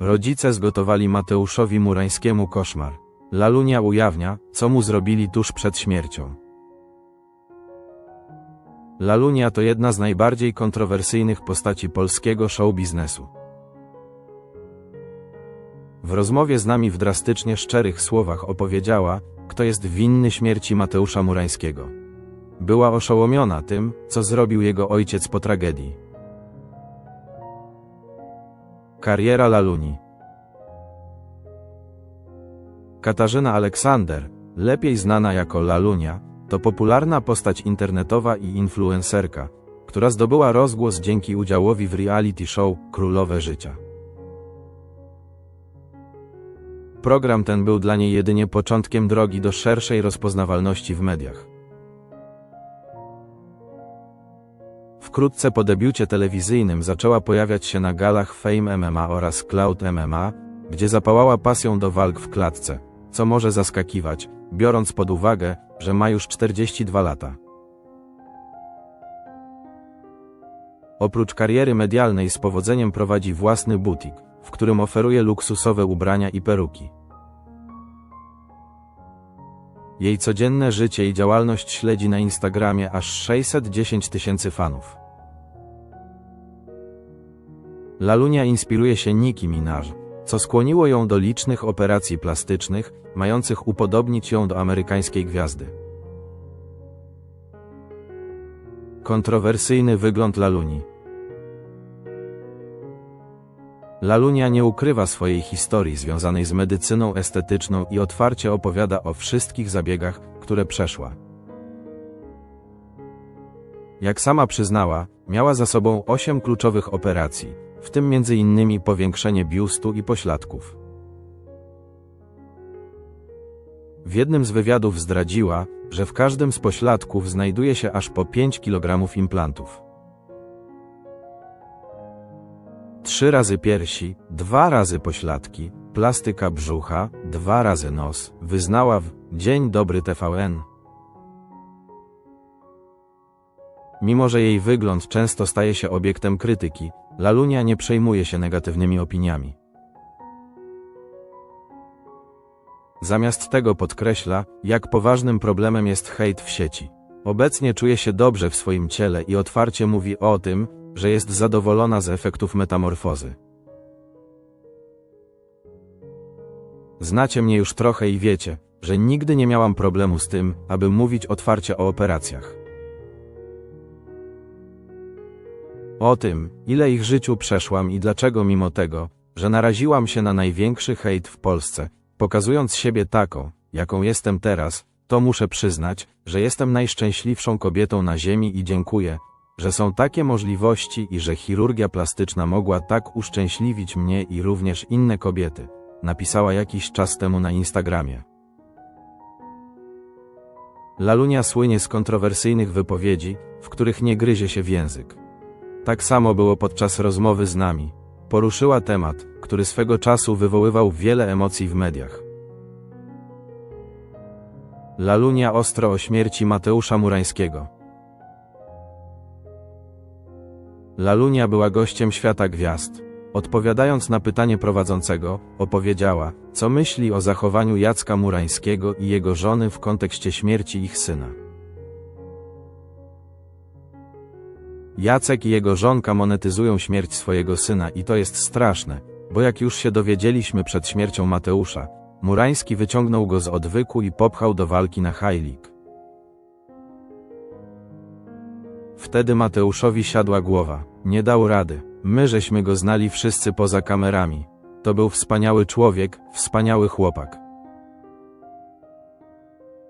Rodzice zgotowali Mateuszowi Murańskiemu koszmar. Lalunia ujawnia, co mu zrobili tuż przed śmiercią. Lalunia to jedna z najbardziej kontrowersyjnych postaci polskiego show biznesu. W rozmowie z nami w drastycznie szczerych słowach opowiedziała, kto jest winny śmierci Mateusza Murańskiego. Była oszołomiona tym, co zrobił jego ojciec po tragedii. Kariera Laluni Katarzyna Aleksander, lepiej znana jako Lalunia, to popularna postać internetowa i influencerka, która zdobyła rozgłos dzięki udziałowi w reality show Królowe Życia. Program ten był dla niej jedynie początkiem drogi do szerszej rozpoznawalności w mediach. Wkrótce po debiucie telewizyjnym zaczęła pojawiać się na galach Fame MMA oraz Cloud MMA, gdzie zapałała pasją do walk w klatce, co może zaskakiwać, biorąc pod uwagę, że ma już 42 lata. Oprócz kariery medialnej z powodzeniem prowadzi własny butik, w którym oferuje luksusowe ubrania i peruki. Jej codzienne życie i działalność śledzi na Instagramie aż 610 tysięcy fanów. Lalunia inspiruje się Nicki Minaj, co skłoniło ją do licznych operacji plastycznych, mających upodobnić ją do amerykańskiej gwiazdy. Kontrowersyjny wygląd Laluni Lalunia nie ukrywa swojej historii związanej z medycyną estetyczną i otwarcie opowiada o wszystkich zabiegach, które przeszła. Jak sama przyznała, miała za sobą 8 kluczowych operacji, w tym m.in. powiększenie biustu i pośladków. W jednym z wywiadów zdradziła, że w każdym z pośladków znajduje się aż po 5 kg implantów. Trzy razy piersi, dwa razy pośladki, plastyka brzucha, dwa razy nos, wyznała w Dzień Dobry TVN. Mimo, że jej wygląd często staje się obiektem krytyki, Lalunia nie przejmuje się negatywnymi opiniami. Zamiast tego podkreśla, jak poważnym problemem jest hejt w sieci. Obecnie czuje się dobrze w swoim ciele i otwarcie mówi o tym, że jest zadowolona z efektów metamorfozy. Znacie mnie już trochę i wiecie, że nigdy nie miałam problemu z tym, aby mówić otwarcie o operacjach. O tym, ile ich życiu przeszłam i dlaczego mimo tego, że naraziłam się na największy hejt w Polsce, pokazując siebie taką, jaką jestem teraz, to muszę przyznać, że jestem najszczęśliwszą kobietą na ziemi i dziękuję, że są takie możliwości i że chirurgia plastyczna mogła tak uszczęśliwić mnie i również inne kobiety, napisała jakiś czas temu na Instagramie. Lalunia słynie z kontrowersyjnych wypowiedzi, w których nie gryzie się w język. Tak samo było podczas rozmowy z nami. Poruszyła temat, który swego czasu wywoływał wiele emocji w mediach. Lalunia ostro o śmierci Mateusza Murańskiego. Lalunia była gościem świata gwiazd. Odpowiadając na pytanie prowadzącego, opowiedziała, co myśli o zachowaniu Jacka Murańskiego i jego żony w kontekście śmierci ich syna. Jacek i jego żonka monetyzują śmierć swojego syna i to jest straszne, bo jak już się dowiedzieliśmy przed śmiercią Mateusza, Murański wyciągnął go z odwyku i popchał do walki na Hajlik. Wtedy Mateuszowi siadła głowa. Nie dał rady. My żeśmy go znali wszyscy poza kamerami. To był wspaniały człowiek, wspaniały chłopak.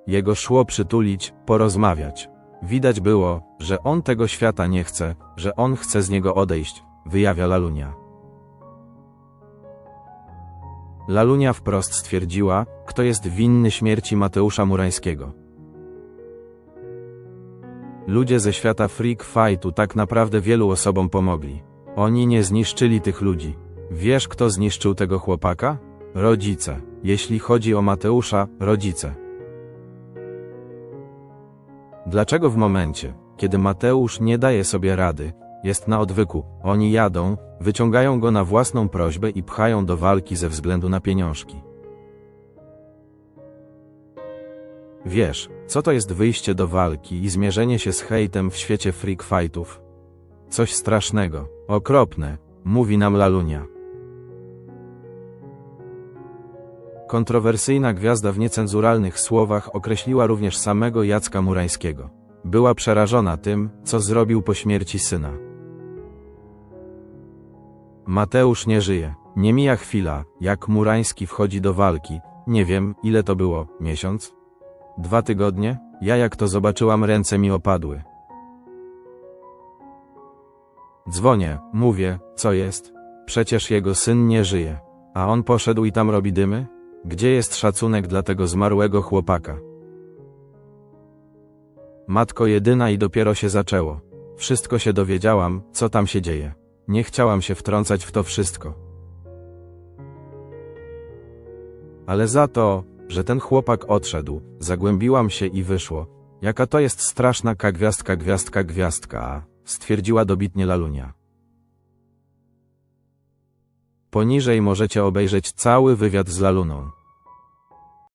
Jego szło przytulić, porozmawiać. Widać było, że on tego świata nie chce, że on chce z niego odejść, wyjawia Lalunia. Lalunia wprost stwierdziła, kto jest winny śmierci Mateusza Murańskiego. Ludzie ze świata freak fightu tak naprawdę wielu osobom pomogli. Oni nie zniszczyli tych ludzi. Wiesz, kto zniszczył tego chłopaka? Rodzice. Jeśli chodzi o Mateusza, rodzice. Dlaczego w momencie, kiedy Mateusz nie daje sobie rady, Jest na odwyku. Oni jadą, wyciągają go na własną prośbę i pchają do walki ze względu na pieniążki. Wiesz, co to jest wyjście do walki i zmierzenie się z hejtem w świecie freak fightów? Coś strasznego, okropne, mówi nam Lalunia. Kontrowersyjna gwiazda w niecenzuralnych słowach określiła również samego Jacka Murańskiego. Była przerażona tym, co zrobił po śmierci syna. Mateusz nie żyje. Nie mija chwila, jak Murański wchodzi do walki. Nie wiem, ile to było, miesiąc? Dwa tygodnie? Ja jak to zobaczyłam, ręce mi opadły. Dzwonię, mówię, co jest? Przecież jego syn nie żyje. A on poszedł i tam robi dymy? Gdzie jest szacunek dla tego zmarłego chłopaka? Matko jedyna i dopiero się zaczęło. Wszystko się dowiedziałam, co tam się dzieje. Nie chciałam się wtrącać w to wszystko. Ale za to, że ten chłopak odszedł, zagłębiłam się i wyszło. Jaka to jest straszna gwiazdka, gwiazdka, gwiazdka, stwierdziła dobitnie Lalunia. Poniżej możecie obejrzeć cały wywiad z Laluną.